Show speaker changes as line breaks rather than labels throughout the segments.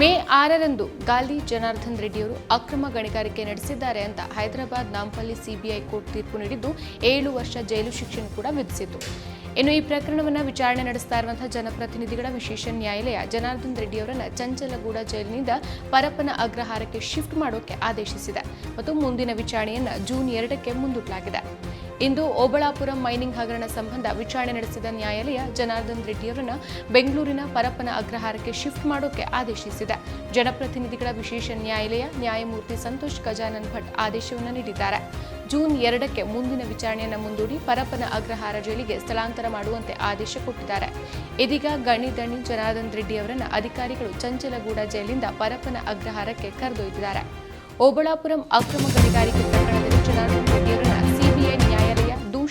ಮೇ ಆರರಂದು ಗಾಲಿ ಜನಾರ್ದನ್ ರೆಡ್ಡಿಯವರು ಅಕ್ರಮ ಗಣಿಗಾರಿಕೆ ನಡೆಸಿದ್ದಾರೆ ಅಂತ ಹೈದರಾಬಾದ್ ನಾಂಪಲ್ಲಿ ಸಿಬಿಐ ಕೋರ್ಟ್ ತೀರ್ಪು ನೀಡಿದ್ದು ಏಳು ವರ್ಷ ಜೈಲು ಶಿಕ್ಷೆಯನ್ನು ಕೂಡ ವಿಧಿಸಿತು ಇನ್ನು ಈ ಪ್ರಕರಣವನ್ನು ವಿಚಾರಣೆ ನಡೆಸ್ತಾ ಇರುವಂತಹ ಜನಪ್ರತಿನಿಧಿಗಳ ವಿಶೇಷ ನ್ಯಾಯಾಲಯ ಜನಾರ್ದನ್ ರೆಡ್ಡಿಯವರನ್ನ ಚಂಚಲಗೂಡ ಜೈಲಿನಿಂದ ಪರಪ್ಪನ ಅಗ್ರಹಾರಕ್ಕೆ ಶಿಫ್ಟ್ ಮಾಡೋಕೆ ಆದೇಶಿಸಿದೆ ಮತ್ತು ಮುಂದಿನ ವಿಚಾರಣೆಯನ್ನು ಜೂನ್ ಎರಡಕ್ಕೆ ಮುಂದೂಡಲಾಗಿದೆ. ಇಂದು ಓಬಳಾಪುರಂ ಮೈನಿಂಗ್ ಹಗರಣ ಸಂಬಂಧ ವಿಚಾರಣೆ ನಡೆಸಿದ ನ್ಯಾಯಾಲಯ ಜನಾರ್ದನ್ ರೆಡ್ಡಿಯವರನ್ನು ಬೆಂಗಳೂರಿನ ಪರಪ್ಪನ ಅಗ್ರಹಾರಕ್ಕೆ ಶಿಫ್ಟ್ ಮಾಡೋಕೆ ಆದೇಶಿಸಿದೆ. ಜನಪ್ರತಿನಿಧಿಗಳ ವಿಶೇಷ ನ್ಯಾಯಾಲಯ ನ್ಯಾಯಮೂರ್ತಿ ಸಂತೋಷ್ ಗಜಾನನ್ ಭಟ್ ಆದೇಶವನ್ನು ನೀಡಿದ್ದಾರೆ. ಜೂನ್ ಎರಡಕ್ಕೆ ಮುಂದಿನ ವಿಚಾರಣೆಯನ್ನು ಮುಂದೂಡಿ ಪರಪ್ಪನ ಅಗ್ರಹಾರ ಜೈಲಿಗೆ ಸ್ಥಳಾಂತರ ಮಾಡುವಂತೆ ಆದೇಶ ಕೊಟ್ಟಿದ್ದಾರೆ. ಇದೀಗ ಗಣಿ ದಣಿ ಜನಾರ್ದನ್ ರೆಡ್ಡಿ ಅವರನ್ನ ಅಧಿಕಾರಿಗಳು ಚಂಚಲಗೂಡ ಜೈಲಿಂದ ಪರಪ್ಪನ ಅಗ್ರಹಾರಕ್ಕೆ ಕರೆದೊಯ್ದಿದ್ದಾರೆ. ಓಬಳಾಪುರಂ ಅಕ್ರಮ ಗಣಿಗಾರಿಕೆ ಪ್ರಕರಣದಲ್ಲಿ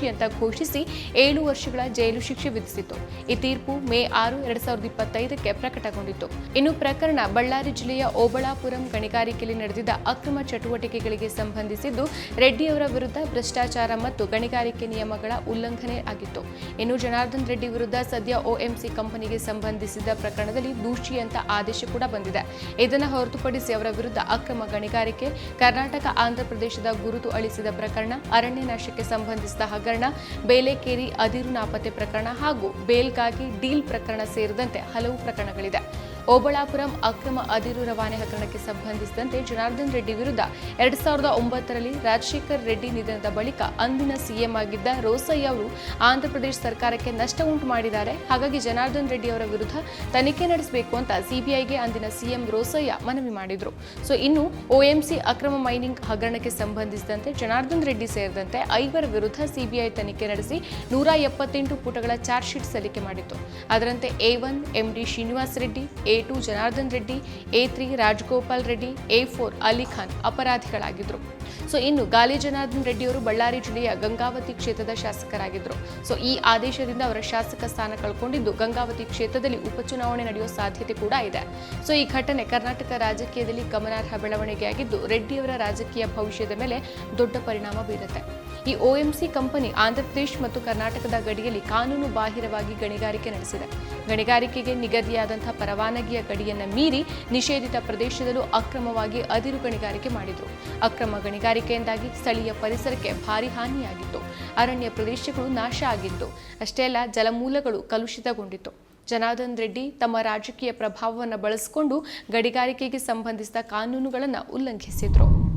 ದೋಷಿ ಅಂತ ಘೋಷಿಸಿ ಏಳು ವರ್ಷಗಳ ಜೈಲು ಶಿಕ್ಷೆ ವಿಧಿಸಿತ್ತು ಈ ತೀರ್ಪು ಮೇ ಆರು, ಎರಡ್ ಸಾವಿರದ ಇಪ್ಪತ್ತೈದಕ್ಕೆ ಪ್ರಕಟಗೊಂಡಿತ್ತು. ಇನ್ನು ಪ್ರಕರಣ ಬಳ್ಳಾರಿ ಜಿಲ್ಲೆಯ ಓಬಳಾಪುರಂ ಗಣಿಗಾರಿಕೆಯಲ್ಲಿ ನಡೆದಿದ್ದ ಅಕ್ರಮ ಚಟುವಟಿಕೆಗಳಿಗೆ ಸಂಬಂಧಿಸಿದ್ದು ರೆಡ್ಡಿಯವರ ವಿರುದ್ಧ ಭ್ರಷ್ಟಾಚಾರ ಮತ್ತು ಗಣಿಗಾರಿಕೆ ನಿಯಮಗಳ ಉಲ್ಲಂಘನೆ ಆಗಿತ್ತು. ಇನ್ನು ಜನಾರ್ದನ್ ರೆಡ್ಡಿ ವಿರುದ್ಧ ಸದ್ಯ ಒಎಂಸಿ ಕಂಪನಿಗೆ ಸಂಬಂಧಿಸಿದ ಪ್ರಕರಣದಲ್ಲಿ ದೂಷಿ ಅಂತ ಆದೇಶ ಕೂಡ ಬಂದಿದೆ. ಇದನ್ನು ಹೊರತುಪಡಿಸಿ ಅವರ ವಿರುದ್ಧ ಅಕ್ರಮ ಗಣಿಗಾರಿಕೆ, ಕರ್ನಾಟಕ ಆಂಧ್ರಪ್ರದೇಶದ ಗುರುತು ಅಳಿಸಿದ ಪ್ರಕರಣ ಅರಣ್ಯ ನಾಶಕ್ಕೆ ಸಂಬಂಧಿಸಿದ ಹಗರಣ ಬೇಲೆಕೇರಿ ಅದಿರು ನಾಪತ್ತೆ ಪ್ರಕರಣ ಹಾಗೂ ಬೇಲ್ಗಾಗಿ ಡೀಲ್ ಪ್ರಕರಣ ಸೇರಿದಂತೆ ಹಲವು ಪ್ರಕರಣಗಳಿದೆ. ಓಬಳಾಪುರಂ ಅಕ್ರಮ ಅದಿರು ರವಾನೆ ಹಗರಣಕ್ಕೆ ಸಂಬಂಧಿಸಿದಂತೆ ಜನಾರ್ದನ್ ರೆಡ್ಡಿ ವಿರುದ್ಧ ಎರಡ್ ಸಾವಿರದ ಒಂಬತ್ತರಲ್ಲಿ ರಾಜಶೇಖರ್ ರೆಡ್ಡಿ ನಿಧನದ ಬಳಿಕ ಅಂದಿನ ಸಿಎಂ ಆಗಿದ್ದ ರೋಸಯ್ಯ ಅವರು ಆಂಧ್ರಪ್ರದೇಶ ಸರ್ಕಾರಕ್ಕೆ ನಷ್ಟ ಉಂಟು ಮಾಡಿದ್ದಾರೆ. ಹಾಗಾಗಿ ಜನಾರ್ದನ್ ರೆಡ್ಡಿ ಅವರ ವಿರುದ್ಧ ತನಿಖೆ ನಡೆಸಬೇಕು ಅಂತ ಸಿಬಿಐಗೆ ಅಂದಿನ ಸಿಎಂ ರೋಸಯ್ಯ ಮನವಿ ಮಾಡಿದ್ರು. ಸೊ, ಇನ್ನು ಒಎಂಸಿ ಅಕ್ರಮ ಮೈನಿಂಗ್ ಹಗರಣಕ್ಕೆ ಸಂಬಂಧಿಸಿದಂತೆ ಜನಾರ್ದನ್ ರೆಡ್ಡಿ ಸೇರಿದಂತೆ ಐವರ ವಿರುದ್ಧ ಸಿಬಿಐ ತನಿಖೆ ನಡೆಸಿ ನೂರ ಎಪ್ಪತ್ತೆಂಟು ಪುಟಗಳ ಚಾರ್ಜ್ ಶೀಟ್ ಸಲ್ಲಿಕೆ ಮಾಡಿತ್ತು. ಅದರಂತೆ A one MD Srinivas Reddy, A two Janardhan Reddy, A three Rajagopal Reddy, A four Ali Khan ಅಪರಾಧಿಗಳಾಗಿದ್ರು. So, ಇನ್ನು ಗಾಲಿ ಜನಾರ್ದನ್ ರೆಡ್ಡಿಯವರು ಬಳ್ಳಾರಿ ಜಿಲ್ಲೆಯ ಗಂಗಾವತಿ ಕ್ಷೇತ್ರದ ಶಾಸಕರಾಗಿದ್ದರು ಸೊ, ಈ ಆದೇಶದಿಂದ ಅವರ ಶಾಸಕ ಸ್ಥಾನ ಕಳ್ಕೊಂಡಿದ್ದು ಗಂಗಾವತಿ ಕ್ಷೇತ್ರದಲ್ಲಿ ಉಪಚುನಾವಣೆ ನಡೆಯುವ ಸಾಧ್ಯತೆ ಕೂಡ ಇದೆ. ಸೊ, ಈ ಘಟನೆ ಕರ್ನಾಟಕ ರಾಜಕೀಯದಲ್ಲಿ ಗಮನಾರ್ಹ ಬೆಳವಣಿಗೆಯಾಗಿದ್ದು, ರೆಡ್ಡಿಯವರ ರಾಜಕೀಯ ಭವಿಷ್ಯದ ಮೇಲೆ ದೊಡ್ಡ ಪರಿಣಾಮ ಬೀರುತ್ತೆ. ಈ ಒಎಂಸಿ ಆಂಧ್ರಪ್ರದೇಶ ಮತ್ತು ಕರ್ನಾಟಕದ ಗಡಿಯಲ್ಲಿ ಕಾನೂನು ಬಾಹಿರವಾಗಿ ಗಣಿಗಾರಿಕೆ ನಡೆಸಿದೆ. ಗಣಿಗಾರಿಕೆಗೆ ನಿಗದಿಯಾದಂತಹ ಪರವಾನಗಿಯ ಗಡಿಯನ್ನು ಮೀರಿ ನಿಷೇಧಿತ ಪ್ರದೇಶದಲ್ಲೂ ಅಕ್ರಮವಾಗಿ ಅದಿರು ಗಣಿಗಾರಿಕೆ ಮಾಡಿದ್ರು. ಅಕ್ರಮ ಗಣಿಗಾರಿಕೆಯಿಂದಾಗಿ ಸ್ಥಳೀಯ ಪರಿಸರಕ್ಕೆ ಭಾರಿ ಹಾನಿಯಾಗಿತ್ತು. ಅರಣ್ಯ ಪ್ರದೇಶಗಳು ನಾಶ ಆಗಿತ್ತು. ಅಷ್ಟೇ ಅಲ್ಲ, ಜಲಮೂಲಗಳು ಕಲುಷಿತಗೊಂಡಿತ್ತು. ಜನಾರ್ದನ್ ರೆಡ್ಡಿ ತಮ್ಮ ರಾಜಕೀಯ ಪ್ರಭಾವವನ್ನು ಬಳಸಿಕೊಂಡು ಗಣಿಗಾರಿಕೆಗೆ ಸಂಬಂಧಿಸಿದ ಕಾನೂನುಗಳನ್ನು ಉಲ್ಲಂಘಿಸಿದ್ರು.